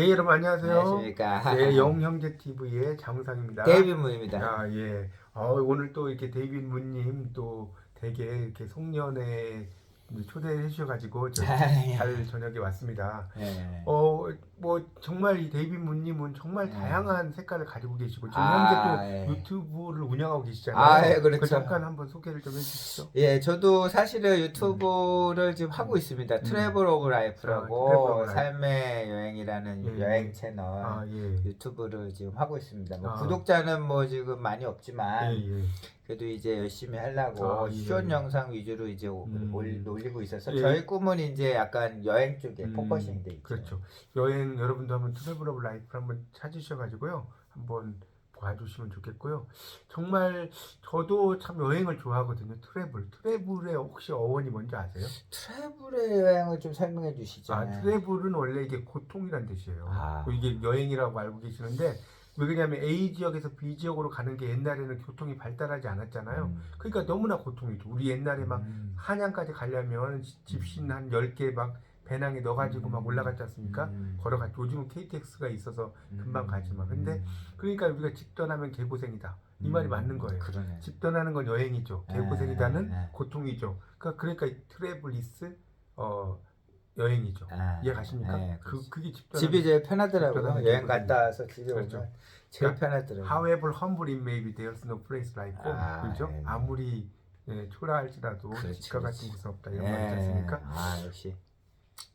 예, 여러분 안녕하세요. 안녕하십니까. 네, 영형제 TV의 장상입니다. 데이비 무입니다. 아, 예. 어, 오늘 또 이렇게 데이빗 문님 또 되게 이렇게 송년회 초대해 주셔가지고 저- 잘 저녁에 왔습니다. 네. 어, 뭐 정말 이 데이빗 문님은 정말 네. 다양한 색깔을 가지고 계시고 지금 아, 현재 또 예. 유튜브를 운영하고 계시잖아요. 아, 예, 그렇죠. 그 잠깐 한번 소개를 좀 해주시죠. 예, 저도 사실은 유튜브를 지금 하고 있습니다. 트래블 오브 아, 라이프라고 트래블 오브 라이프. 삶의 여행이라는 예, 여행 예. 채널 아, 예. 유튜브를 지금 하고 있습니다. 뭐 아. 구독자는 뭐 지금 많이 없지만 예, 예. 그래도 이제 열심히 하려고 아, 예. 쇼 영상 위주로 이제 오- 음. 올, 올리고 있어서 예. 저희 꿈은 이제 약간 여행 쪽에 음, 포커싱 돼 있죠. 그렇죠. 여행 여러분도 한번 트래블 오브 라이프를 한번 찾으셔가지고요. 한번 봐주시면 좋겠고요. 정말 저도 참 여행을 좋아하거든요. 트래블. 트래블의 혹시 어원이 뭔지 아세요? 트래블의 여행을 좀 설명해 주시죠. 아, 트래블은 원래 이게 고통이란 뜻이에요. 아. 이게 여행이라고 알고 계시는데 왜 그러냐면 A 지역에서 B 지역으로 가는 게 옛날에는 교통이 발달하지 않았잖아요. 음. 그러니까 너무나 고통이죠. 우리 옛날에 막 음. 한양까지 가려면 집신 한 10개 막 배낭에 넣어가지고 막 올라갔지 않습니까? 음. 걸어갔죠. 요즘은 KTX가 있어서 금방 음. 가지만. 근데 그러니까 우리가 집 떠나면 개고생이다. 이 말이 음. 맞는 거예요. 그러네. 집 떠나는 건 여행이죠. 개고생이다는 아, 아, 아. 고통이죠. 그러니까 그러니까 이 트래블리스 어 여행이죠. 아, 이해 가십니까? 네, 그 그렇지. 그게 집 떠나는 집이 제일 집 편하더라고요. 떠나는 여행. 갔다 와서 집에 그렇죠. 오면 제일 그러니까 편하더라고요. However humble it may be, there's no place like home. 아, 그렇죠? 예. 아무리 예, 초라할지라도 그렇지, 집과 같은 그렇지. 곳은 없다 이런 말이지 않습니까? 아 역시.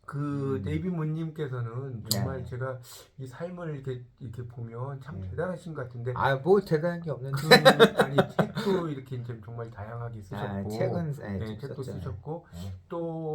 그 음. 데이비 문님께서는 정말 네. 제가 이 삶을 이렇게 이렇게 보면 참 네. 대단하신 것 같은데 아뭐 대단한 게 없는데. 그 아니 책도 이렇게 이제 정말 다양하게 아, 쓰셨고 책은 예, 네, 좀 책도 썼죠. 쓰셨고 네. 또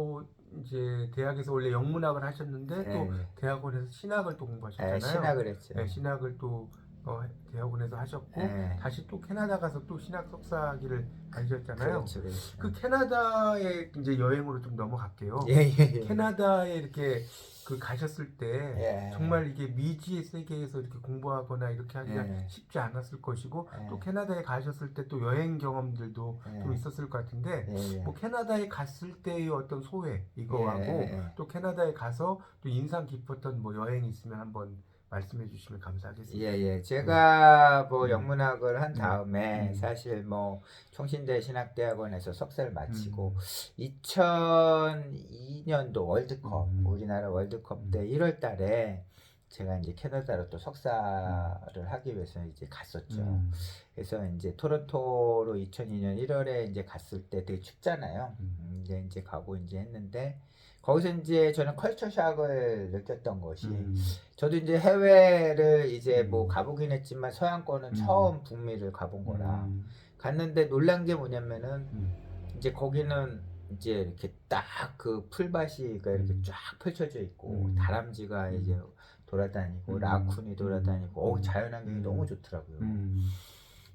이제 대학에서 원래 영문학을 하셨는데 또 네. 대학원에서 신학을 또 공부하셨잖아요. 예, 신학을 했죠. 네, 신학을 또 어, 대학원에서 하셨고 예. 다시 또 캐나다 가서 또 신학 석사학위를 가셨잖아요. 그렇죠, 그렇죠. 그 캐나다에 이제 여행으로 좀 넘어갈게요. 예, 예, 예. 캐나다에 이렇게 그 가셨을 때 예. 정말 이게 미지의 세계에서 이렇게 공부하거나 이렇게 하기가 예. 쉽지 않았을 것이고 예. 또 캐나다에 가셨을 때 또 여행 경험들도 예. 좀 있었을 것 같은데 예, 예. 뭐 캐나다에 갔을 때의 어떤 소회 이거하고 예, 예, 예. 또 캐나다에 가서 또 인상 깊었던 뭐 여행이 있으면 한번 말씀해 주시면 감사하겠습니다. 예, 예. 제가 뭐 음. 영문학을 한 다음에 음. 사실 뭐 총신대 신학대학원에서 석사를 마치고 음. 2002년도 월드컵 음. 우리나라 월드컵 때 1월 달에 제가 이제 캐나다로 또 석사를 하기 위해서 이제 갔었죠. 음. 그래서 이제 토론토로 2002년 1월에 이제 갔을 때 되게 춥잖아요. 음. 음, 이제 이제 가고 이제 했는데 거기서 이제 저는 컬처 샥을 느꼈던 것이 음. 저도 이제 해외를 이제 뭐 음. 가보긴 했지만 서양권은 음. 처음 북미를 가본 거라 음. 갔는데 놀란 게 뭐냐면은 음. 이제 거기는 이제 이렇게 딱 그 풀밭이 가 이렇게 음. 쫙 펼쳐져 있고 음. 다람쥐가 음. 이제 돌아다니고 음. 라쿤이 돌아다니고 어 음. 자연환경이 음. 너무 좋더라고요. 음.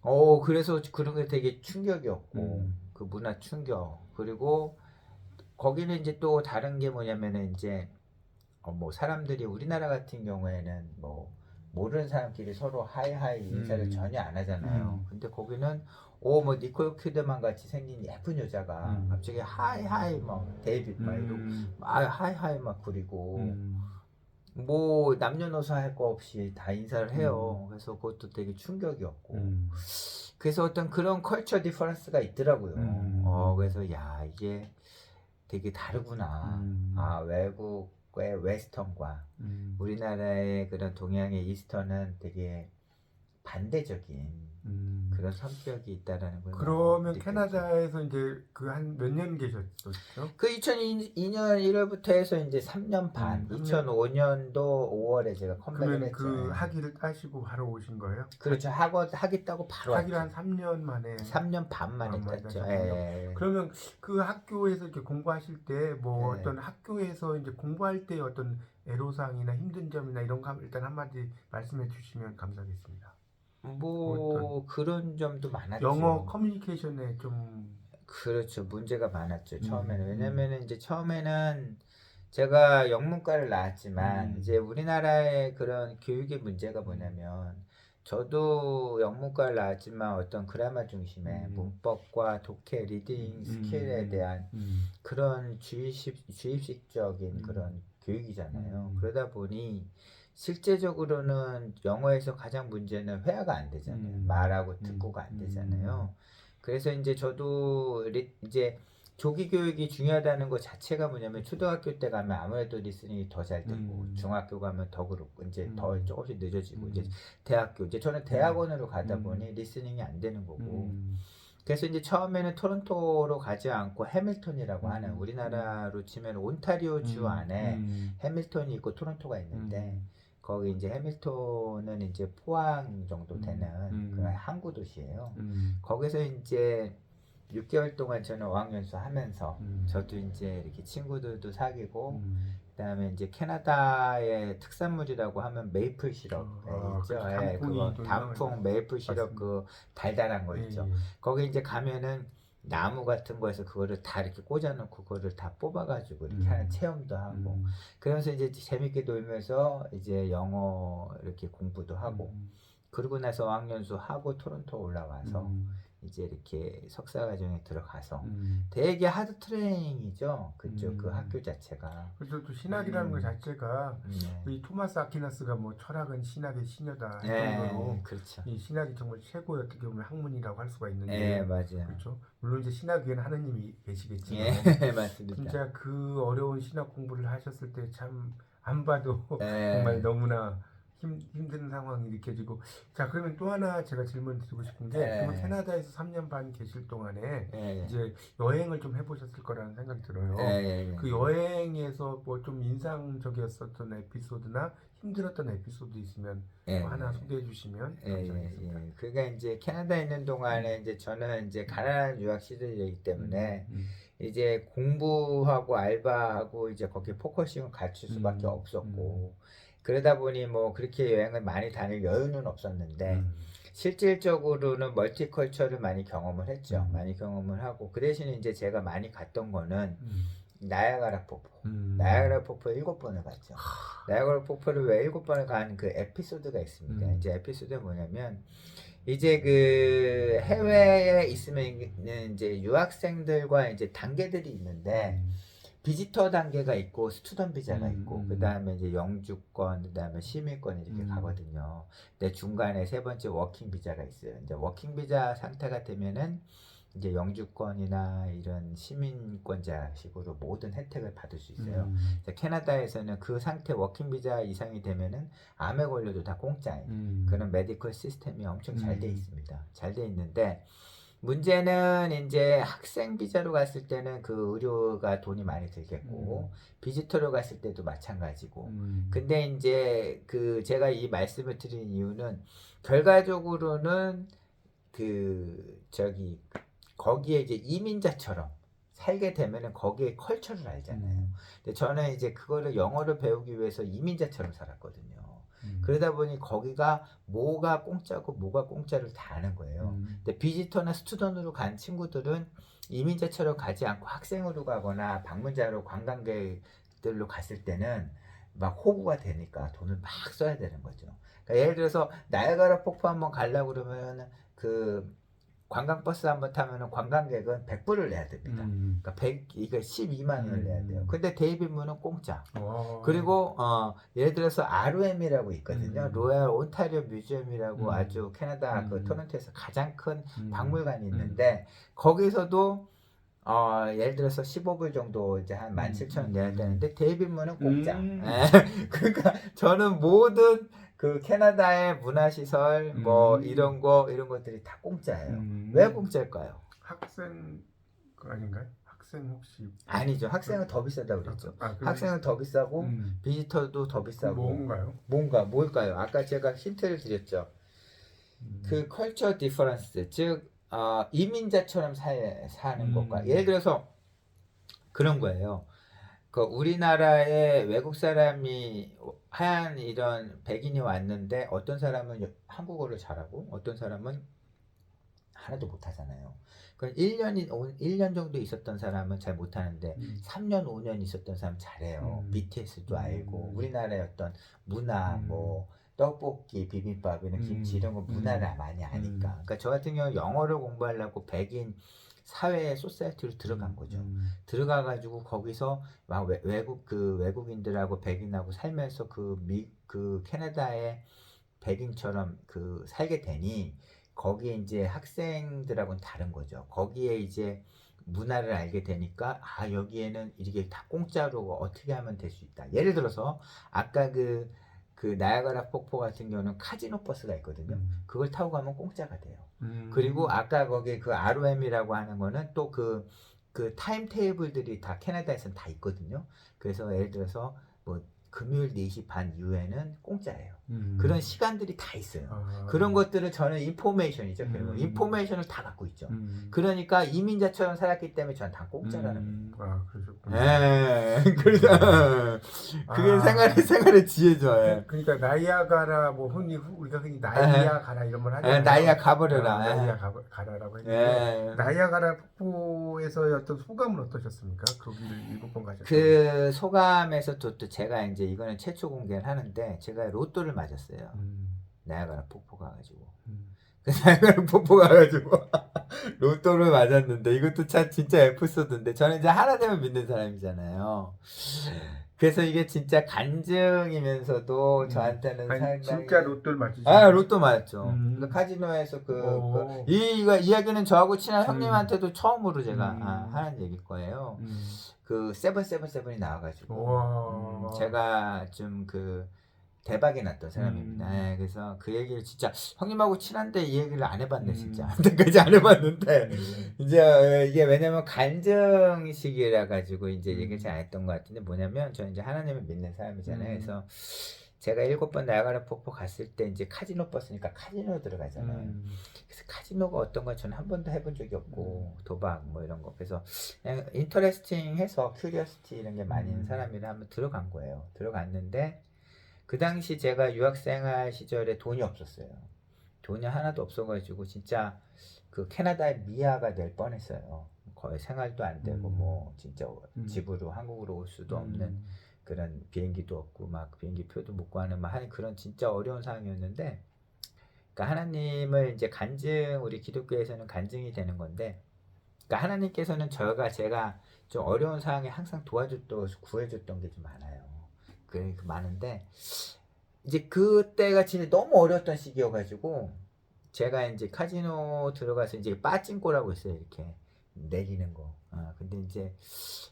어 그래서 그런 게 되게 충격이었고 음. 그 문화 충격 그리고 거기는 이제 또 다른 게 뭐냐면은 이제 어 뭐 사람들이 우리나라 같은 경우에는 뭐 모르는 사람끼리 서로 하이하이 인사를 음. 전혀 안 하잖아요. 음. 근데 거기는 오뭐 니콜 키드만 같이 생긴 예쁜 여자가 음. 갑자기 하이하이 막 데이빗 막 이러고 음. 아 하이하이 막 그리고 음. 뭐 남녀노소 할 거 없이 다 인사를 해요. 그래서 그것도 되게 충격이었고 음. 그래서 어떤 그런 컬처 디퍼런스가 있더라고요. 음. 어 그래서 야 이게 되게 다르구나. 음. 아 외국의 웨스턴과 음. 우리나라의 그런 동양의 이스턴은 되게 반대적인 음. 그런 성격이 있다라는 걸 그러면 느꼈죠. 캐나다에서 이제 그 한 몇 년 계셨었죠? 그 2002년 1월부터 해서 이제 3년 반, 음, 2005년도 5월에 제가 컴백을 그러면 했죠. 그 학위를 따시고 바로 오신 거예요? 그렇죠. 학원 하겠다고 바로 학위를. 한 3년 만에 3년 반 만에 아, 땄죠. 따셨군요. 예. 그러면 그 학교에서 이렇게 공부하실 때뭐 네. 어떤 학교에서 이제 공부할 때 어떤 애로사항이나 힘든 점이나 이런 거 일단 한마디 말씀해 주시면 감사하겠습니다. 뭐 그런 점도 많았죠. 영어 커뮤니케이션에 좀 그렇죠. 문제가 많았죠. 처음에는. 음, 왜냐면은 이제 처음에는 제가 영문과를 나왔지만 음. 이제 우리나라의 그런 교육의 문제가 뭐냐면 저도 영문과를 나왔지만 어떤 그라마 중심의 음. 문법과 독해, 리딩 스킬에 음. 대한 음. 그런 주입식, 주입식적인 음. 그런 교육이잖아요. 음. 그러다 보니 실제적으로는 영어에서 가장 문제는 회화가 안 되잖아요. 음. 말하고 음. 듣고가 안 음. 되잖아요. 그래서 이제 저도 리- 이제 조기 교육이 중요하다는 것 자체가 뭐냐면 초등학교 때 가면 아무래도 리스닝이 더 잘 되고 음. 중학교 가면 더 그렇고 이제 음. 더 조금씩 늦어지고 음. 이제 대학교 이제 저는 대학원으로 가다 음. 보니 리스닝이 안 되는 거고 음. 그래서 이제 처음에는 토론토로 가지 않고 해밀턴이라고 음. 하는 우리나라로 치면 온타리오 주 음. 안에 음. 해밀턴이 있고 토론토가 있는데 음. 거기 이제 해밀턴은 이제 포항 정도 음. 되는 음. 그런 항구 도시예요. 음. 거기서 이제 6개월 동안 저는 어학연수 하면서 음. 저도 이제 이렇게 친구들도 사귀고 음. 그다음에 이제 캐나다의 특산물이라고 하면 메이플 시럽 아, 있죠. 그 예, 그거 또 단풍. 메이플 시럽 맞습니다. 그 달달한 거 있죠. 예, 예. 거기 이제 가면은 나무 같은 거에서 그거를 다 이렇게 꽂아놓고 그거를 다 뽑아가지고 이렇게 음. 하는 체험도 하고 음. 그러면서 이제 재밌게 놀면서 이제 영어 이렇게 공부도 하고 음. 그러고 나서 어학연수 하고 토론토 올라와서 음. 이제 이렇게 석사 과정에 들어가서 음. 되게 하드 트레이닝이죠 그쪽 그 음. 학교 자체가 그래서 또 신학이라는 음. 것 자체가 네, 이 토마스 아퀴나스가 뭐 철학은 신학의 시녀다 네, 그렇죠 이 신학이 정말 최고의 어떻게 보면 학문이라고 할 수가 있는데 네 맞아요 그렇죠. 물론 이제 신학 위에는 하느님이 계시겠지만 예 맞습니다 진짜 그 어려운 신학 공부를 하셨을 때 참 안 봐도 네. 정말 너무나 힘, 힘든 상황이 느껴지고 자 그러면 또 하나 제가 질문 드리고 싶은 게 네. 그러면 캐나다에서 3년 반 계실 동안에 예, 이제 여행을 좀 해보셨을 거라는 생각이 들어요. 예, 예, 예. 그 여행에서 뭐 좀 인상적이었었던 에피소드나 힘들었던 에피소드 있으면 예, 뭐 하나 예. 소개해 주시면 감사하겠습니다. 예. 그러니까 이제 캐나다에 있는 동안에 이제 저는 이제 가난한 유학 시절이기 때문에 음, 이제 공부하고 알바하고 이제 거기에 포커싱을 갖출 수밖에 음, 없었고 그러다 보니 뭐 그렇게 여행을 많이 다닐 여유는 없었는데 음, 실질적으로는 멀티컬처를 많이 경험을 했죠. 음. 많이 경험을 하고 그 대신에 이제 제가 많이 갔던 거는 음, 나야가라 폭포. 음. 나야가라 폭포 일곱 번을 갔죠. 나야가라 폭포를 왜 일곱 번을 간 그 에피소드가 있습니다. 음. 이제 에피소드가 뭐냐면 이제 그 해외에 있으면 이제 유학생들과 이제 단계들이 있는데 음, 비지터 단계가 있고 스튜던 비자가 음, 있고 음. 그다음에 이제 영주권 그다음에 시민권 이렇게 음. 가거든요. 근데 중간에 세 번째 워킹 비자가 있어요. 이제 워킹 비자 상태가 되면은 이제 영주권이나 이런 시민권자식으로 모든 혜택을 받을 수 있어요. 음, 캐나다에서는 그 상태 워킹 비자 이상이 되면은 암에 걸려도 다 공짜예요. 음. 그런 메디컬 시스템이 엄청 잘돼 음. 있습니다. 잘 돼 있는데 문제는 이제 학생 비자로 갔을 때는 그 의료가 돈이 많이 들겠고 비지터로 갔을 때도 마찬가지고 음. 근데 이제 그 제가 이 말씀을 드린 이유는 결과적으로는 그 저기 거기에 이제 이민자처럼 살게 되면은 거기에 컬처를 알잖아요. 음. 근데 저는 이제 그거를 영어를 배우기 위해서 이민자처럼 살았거든요. 음. 그러다 보니 거기가 뭐가 공짜고 뭐가 공짜를 다 아는 거예요. 음. 근데 비지터나 스튜던으로 간 친구들은 이민자처럼 가지 않고 학생으로 가거나 방문자로 관광객들로 갔을 때는 막 호구가 되니까 돈을 막 써야 되는 거죠. 그러니까 예를 들어서 나야가라 폭포 한번 가려고 그러면 그 관광버스 한번 타면은 관광객은 100불을 내야 됩니다. 음. 그러니까 100 이거 12만 원을 내야 돼요. 음. 근데 데이비문은 공짜. 와. 그리고 어 예를 들어서 ROM이라고 있거든요. 음. 로얄 온타리오 뮤지엄이라고 음. 아주 캐나다 그 음. 토론토에서 가장 큰 음. 박물관이 있는데 거기서도 어 예를 들어서 15불 정도 이제 한 17,000원 내야 되는데 데이비문은 공짜. 음. 예. 그러니까 저는 모든 그 캐나다의 문화시설 뭐 음. 이런 거 이런 것들이 다 공짜예요. 음. 왜 공짜일까요? 학생 그 아닌가요? 학생 혹시 아니죠. 학생은 더 비싸다고 그랬죠. 아, 그- 학생은 더 비싸고 음. 비지터도 더 비싸고 뭔가요? 뭔가 뭘까요? 아까 제가 힌트를 드렸죠. 음. 그 컬처 디퍼런스 즉 어, 이민자처럼 사, 사는 음. 것과 예를 들어서 그런 거예요. 그 우리나라에 외국 사람이 하얀 이런 백인이 왔는데 어떤 사람은 여- 한국어를 잘하고 어떤 사람은 하나도 못하잖아요. 그 1년이 1년 정도 있었던 사람은 잘 못하는데 음. 3년 5년 있었던 사람 잘해요. 음. BTS도 알고 음. 우리나라의 어떤 문화 음. 뭐 떡볶이, 비빔밥이나 김치 음. 이런 거 문화를 음. 많이 아니까. 음. 그러니까 저 같은 경우 영어를 공부하려고 백인 사회 소사이티로 들어간 거죠. 음. 들어가 가지고 거기서 막 외, 외국 그 외국인들하고 백인하고 살면서 그미그 캐나다의 백인처럼 그 살게 되니 거기에 이제 학생들하고는 다른 거죠. 거기에 이제 문화를 알게 되니까 아 여기에는 이렇게 다 공짜로 어떻게 하면 될 수 있다. 예를 들어서 아까 그그 나야가라 폭포 같은 경우는 카지노 버스가 있거든요. 음. 그걸 타고 가면 공짜가 돼요. 음. 그리고 아까 거기 그 ROM이라고 하는 거는 또그그 타임 테이블들이 다 캐나다에서는 다 있거든요. 그래서 예를 들어서 뭐 금요일 4시 반 이후에는 공짜예요. 음. 그런 시간들이 다 있어요. 아. 그런 것들을 저는 인포메이션이죠. 결국 음. 인포메이션을 다 갖고 있죠. 음. 그러니까 이민자처럼 살았기 때문에 저는 다 공짜라는 음. 아 그러셨구나. 거예요. 예, 그래서 그게 아. 생활의 생활의 지혜죠. 예. 그러니까 나이아가라 뭐 흔히 우리가 흔히 나이아가라 이런 말 하잖아요. 예, 나이야 가버려라. 아, 예. 나이아가라라고 했는데 예. 나이아가라 폭포에서의 어떤 소감은 어떠셨습니까? 거기를 일곱 번 가셨어요. 그 소감에서 또, 또 제가 이제 이거는 최초 공개를 하는데 제가 로또를 맞았어요. 음, 나야가라 폭포 가가지고. 음. 그 나야가라 폭포 가가지고 로또를 맞았는데 이것도 참 진짜 에피소드인데 저는 이제 하나 되면 믿는 사람이잖아요. 그래서 이게 진짜 간증이면서도 음. 저한테는 아니, 상당히 진짜 로또를 맞으신 아 로또 맞았죠. 음. 그 카지노에서 그, 오. 그 이, 이 이야기는 저하고 친한 음. 형님한테도 처음으로 제가 음. 아, 하는 얘기일 거예요. 음. 그 세븐세븐세븐이 나와가지고. 음, 제가 좀 그 대박이 났던 사람입니다. 음. 예, 그래서 그 얘기를 진짜 형님하고 친한데 이 얘기를 안 해봤네 음. 진짜 안때까지 안 해봤는데 네. 이제 어, 이게 왜냐면 간증식이라 가지고 이제 음. 얘기를 잘 안 했던 것 같은데 뭐냐면 저는 이제 하나님을 믿는 사람이잖아요. 음. 그래서 제가 일곱 번 나야가라 폭포 갔을 때 이제 카지노 버스니까 카지노 들어가잖아요. 음. 그래서 카지노가 어떤 건 저는 한 번도 해본 적이 없고 음. 도박 뭐 이런 거 그래서 그냥 인터레스팅해서 큐리어시티 이런 게 있는 음. 사람이라 한번 들어간 거예요 들어갔는데 그 당시 제가 유학생활 시절에 돈이 없었어요 돈이 하나도 없어가지고 진짜 그 캐나다의 미아가 될 뻔했어요 거의 생활도 안 되고 음. 뭐 진짜 음. 집으로 한국으로 올 수도 없는 음. 그런 비행기도 없고 막 비행기 표도 못 구하는 막 하는 그런 진짜 어려운 상황이었는데 그러니까 하나님을 이제 간증 우리 기독교에서는 간증이 되는 건데 그러니까 하나님께서는 저가 제가 좀 어려운 상황에 항상 도와줬던 구해줬던 게 좀 많아요. 그, 그 많은데 이제 그때가 진짜 너무 어려웠던 시기여가지고 제가 이제 카지노 들어가서 이제 빠찡꼬라고 있어요 이렇게 내리는 거. 아 근데 이제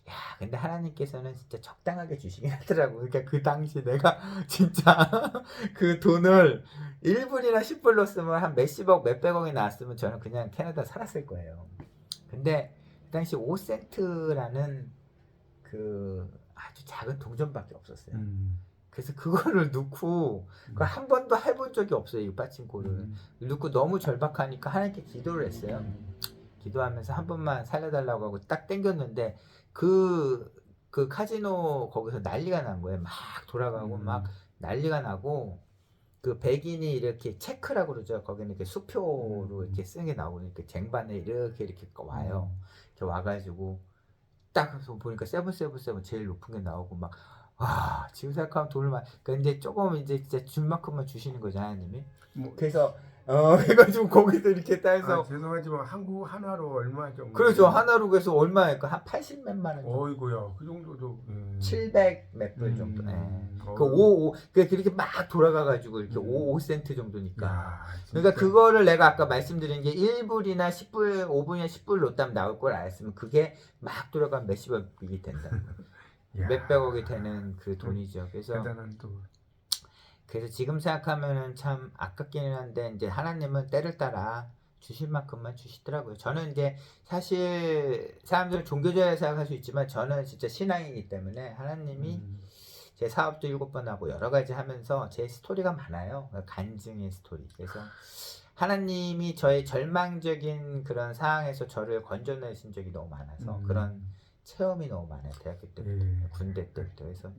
야 근데 하나님께서는 진짜 적당하게 주시긴 하더라고. 그러니까 그 당시 내가 진짜 그 돈을 1불이나 10불 넣었으면 한 몇십억 몇백억이 나왔으면 저는 그냥 캐나다 살았을 거예요. 근데 그 당시 5센트라는 그 아주 작은 동전밖에 없었어요. 음. 그래서 그거를 넣고 그걸 한 번도 해본 적이 없어요. 이 빠친코를. 음. 넣고 너무 절박하니까 하나님께 기도를 했어요. 기도하면서 한 번만 살려달라고 하고 딱 땡겼는데 그, 그 카지노 거기서 난리가 난 거예요. 막 돌아가고 음. 막 난리가 나고 그 백인이 이렇게 체크라고 그러죠. 거기는 이렇게 수표로 음. 이렇게 쓰는 게 이렇게 쟁반에 이렇게 이렇게 와요. 이렇게 와가지고 딱 해서 보니까 세븐세븐세븐 제일 높은 게 나오고 막 와, 지금 생각하면 돈을 많이, 근데 조금 이제 진짜 준 만큼만 주시는 거죠, 하나님이. 뭐, 그래서, 어, 해가지고 거기서 이렇게 따서, 아, 죄송하지만 한국 한화로 얼마 정도? 그렇죠. 하나로 그래서 얼마일까? 한 80 몇만 원 정도. 어이구야, 그 정도도. 음. 700몇불 음. 정도. 예. 어. 그 5, 5, 그 그렇게 막 돌아가가지고 이렇게 음. 5, 5센트 정도니까. 야. 그러니까 그거를 내가 아까 말씀드린 게 1불이나 10불, 5불이나 10불 놓다면 나올 걸 알았으면 그게 막 돌아가면 몇십억이 된다. 야, 몇백억이 되는 그 돈이죠. 그래서 대단한 또. 그래서 지금 생각하면은 참 아깝기는 한데 이제 하나님은 때를 따라 주실 만큼만 주시더라고요. 저는 이제 사실 사람들은 종교적으로 생각할 수 있지만 저는 진짜 신앙이기 때문에 하나님이 음. 제 사업도 일곱 번 하고 여러 가지 하면서 제 스토리가 많아요. 간증의 스토리. 그래서 하나님이 저의 절망적인 그런 상황에서 저를 건져내신 적이 너무 많아서 음. 그런 체험이 너무 많아요. 대학교 때부터, 예. 군대 때부터. 그래서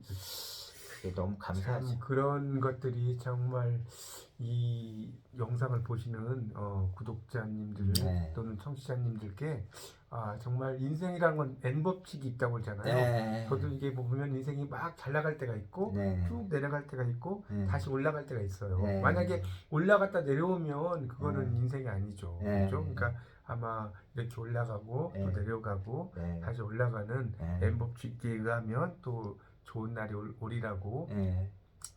그게 너무 감사하죠. 참 그런 것들이 정말 이 영상을 보시는 어, 구독자님들 네. 또는 청취자님들께 아 정말 인생이란 건 n 법칙이 있다고 그러잖아요. 네. 저도 이게 뭐 보면 인생이 막 잘 나갈 때가 있고 네. 쭉 내려갈 때가 있고 네. 다시 올라갈 때가 있어요. 네. 만약에 올라갔다 내려오면 그거는 네. 인생이 아니죠. 네. 그렇죠? 그러니까 아마 이렇게 올라가고 네. 또 내려가고 네. 다시 올라가는 네. n 법칙에 의하면 또 좋은 날이 올, 오리라고 네.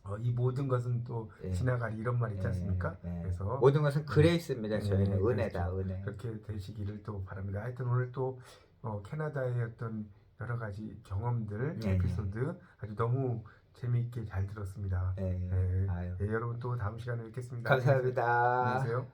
어, 이 모든 것은 또 예. 지나가리 이런 말 있지 예, 않습니까? 예. 그래서 모든 것은 그레이스입니다. 예, 저희는 예, 은혜다, 그렇죠. 은혜. 그렇게 되시기를 또 바랍니다. 하여튼 오늘 또 어, 캐나다의 어떤 여러 가지 경험들, 네, 에피소드 아주 너무 재미있게 잘 들었습니다. 예. 네. 아유. 예, 여러분 또 다음 시간에 뵙겠습니다. 감사합니다. 안녕히 계세요.